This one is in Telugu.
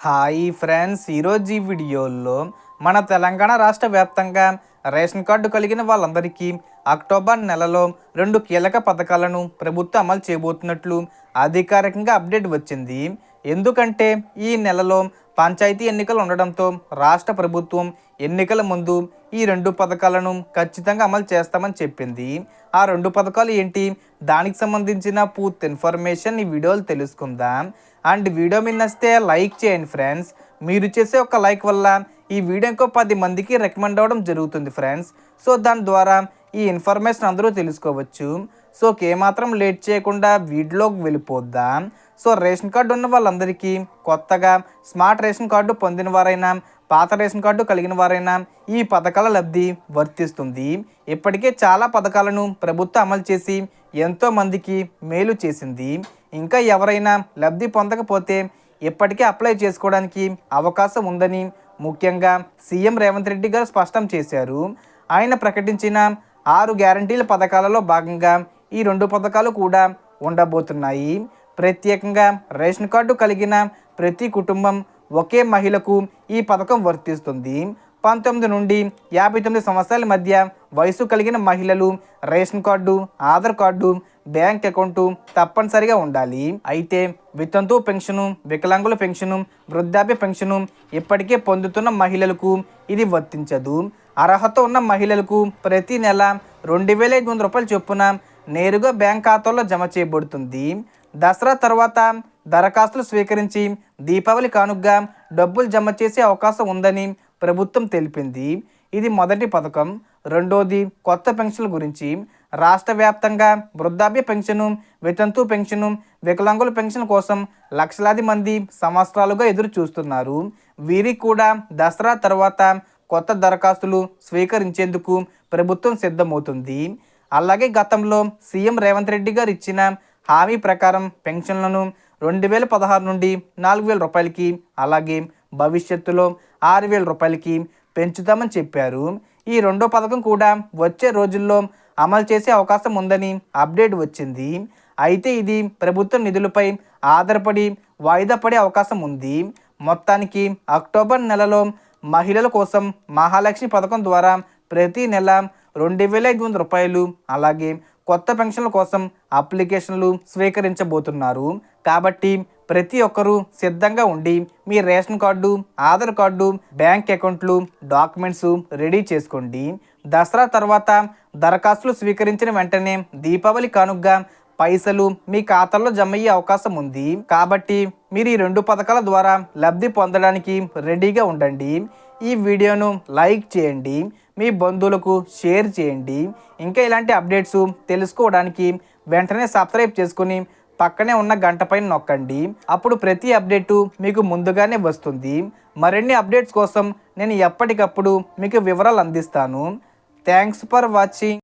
హాయ్ ఫ్రెండ్స్ ఈరోజు ఈ వీడియోలో మన తెలంగాణ రాష్ట్ర వ్యాప్తంగా రేషన్ కార్డు కలిగిన వాళ్ళందరికీ అక్టోబర్ నెలలో రెండు కీలక పథకాలను ప్రభుత్వం అమలు చేయబోతున్నట్లు అధికారికంగా అప్డేట్ వచ్చింది. ఎందుకంటే ఈ నెలలో పంచాయతీ ఎన్నికలు ఉండడంతో రాష్ట్ర ప్రభుత్వం ఎన్నికల ముందు ఈ రెండు పథకాలను ఖచ్చితంగా అమలు చేస్తామని చెప్పింది. ఆ రెండు పథకాలు ఏంటి? దానికి సంబంధించిన పూర్తి ఇన్ఫర్మేషన్ ఈ వీడియోలు తెలుసుకుందాం. అండ్ వీడియో మీద నచ్చితే లైక్ చేయండి ఫ్రెండ్స్. మీరు చేసే ఒక లైక్ వల్ల ఈ వీడియో ఇంకో పది మందికి రికమెండ్ అవ్వడం జరుగుతుంది ఫ్రెండ్స్. సో దాని ద్వారా ఈ ఇన్ఫర్మేషన్ అందరూ తెలుసుకోవచ్చు. సో ఏమాత్రం లేట్ చేయకుండా వీడియోలోకి వెళ్ళిపోద్దాం. సో రేషన్ కార్డు ఉన్న వాళ్ళందరికీ కొత్తగా స్మార్ట్ రేషన్ కార్డు పొందిన వారైనా పాత రేషన్ కార్డు కలిగిన వారైనా ఈ పథకాల లబ్ధి వర్తిస్తుంది. ఇప్పటికే చాలా పథకాలను ప్రభుత్వం అమలు చేసి ఎంతో మందికి మేలు చేసింది. ఇంకా ఎవరైనా లబ్ధి పొందకపోతే ఇప్పటికే అప్లై చేసుకోవడానికి అవకాశం ఉందని ముఖ్యంగా సీఎం రేవంత్ రెడ్డి గారు స్పష్టం చేశారు. ఆయన ప్రకటించిన ఆరు గ్యారంటీల పథకాలలో భాగంగా ఈ రెండు పథకాలు కూడా ఉండబోతున్నాయి. ప్రత్యేకంగా రేషన్ కార్డు కలిగిన ప్రతి కుటుంబం ఒకే మహిళకు ఈ పథకం వర్తిస్తుంది. పంతొమ్మిది నుండి యాభై తొమ్మిది సంవత్సరాల మధ్య వయసు కలిగిన మహిళలు ration card Aadhaar card bank account తప్పనిసరిగా ఉండాలి. అయితే వితంతు పెన్షను వికలాంగుల పెన్షను వృద్ధాప్య పెన్షను ఇప్పటికే పొందుతున్న మహిళలకు ఇది వర్తించదు. అర్హత ఉన్న మహిళలకు ప్రతి నెల రెండు వేల ఐదు వందల రూపాయలు చొప్పున నేరుగా బ్యాంక్ ఖాతాలో జమ చేయబడుతుంది. దసరా తర్వాత దరఖాస్తులు స్వీకరించి దీపావళి కానుగ్గా డబ్బులు జమ చేసే అవకాశం ఉందని ప్రభుత్వం తెలిపింది. ఇది మొదటి పథకం. రెండోది కొత్త పెన్షన్ల గురించి. రాష్ట్ర వ్యాప్తంగా వృద్ధాప్య పెన్షను వితంతు పెన్షను వికలాంగుల పెన్షన్ కోసం లక్షలాది మంది సంవత్సరాలుగా ఎదురు చూస్తున్నారు వీరికి కూడా దసరా తర్వాత కొత్త దరఖాస్తులు స్వీకరించేందుకు ప్రభుత్వం సిద్ధమవుతుంది. అలాగే గతంలో సీఎం రేవంత్ రెడ్డి గారు ఇచ్చిన హామీ ప్రకారం పెన్షన్లను రెండు వేల పదహారు నుండి నాలుగు వేల రూపాయలకి అలాగే భవిష్యత్తులో ఆరు వేల రూపాయలకి పెంచుతామని చెప్పారు. ఈ రెండో పథకం కూడా వచ్చే రోజుల్లో అమలు చేసే అవకాశం ఉందని అప్డేట్ వచ్చింది. అయితే ఇది ప్రభుత్వ నిధులపై ఆధారపడి వాయిదా పడే అవకాశం ఉంది. మొత్తానికి అక్టోబర్ నెలలో మహిళల కోసం మహాలక్ష్మి పథకం ద్వారా ప్రతి నెల రెండు వేల ఐదు వందల రూపాయలు అలాగే కొత్త పెన్షన్ల కోసం అప్లికేషన్లు స్వీకరించబోతున్నారు. కాబట్టి ప్రతి ఒక్కరూ సిద్ధంగా ఉండి మీ ration card Aadhaar card bank అకౌంట్లు డాక్యుమెంట్స్ రెడీ చేసుకోండి. దసరా తర్వాత దరఖాస్తులు స్వీకరించిన వెంటనే దీపావళి కానుగ్గా పైసలు మీ ఖాతాలో జమ అయ్యే అవకాశం ఉంది. కాబట్టి మీరు ఈ రెండు పథకాల ద్వారా లబ్ధి పొందడానికి రెడీగా ఉండండి. ఈ వీడియోను లైక్ చేయండి. మీ బంధువులకు షేర్ చేయండి. ఇంకా ఇలాంటి అప్డేట్స్ తెలుసుకోవడానికి వెంటనే సబ్స్క్రైబ్ చేసుకుని పక్కనే ఉన్న గంట పైన నొక్కండి. అప్పుడు ప్రతి అప్డేటు మీకు ముందుగానే వస్తుంది. మరిన్ని అప్డేట్స్ కోసం నేను ఎప్పటికప్పుడు మీకు వివరాలు అందిస్తాను. Thanks for watching.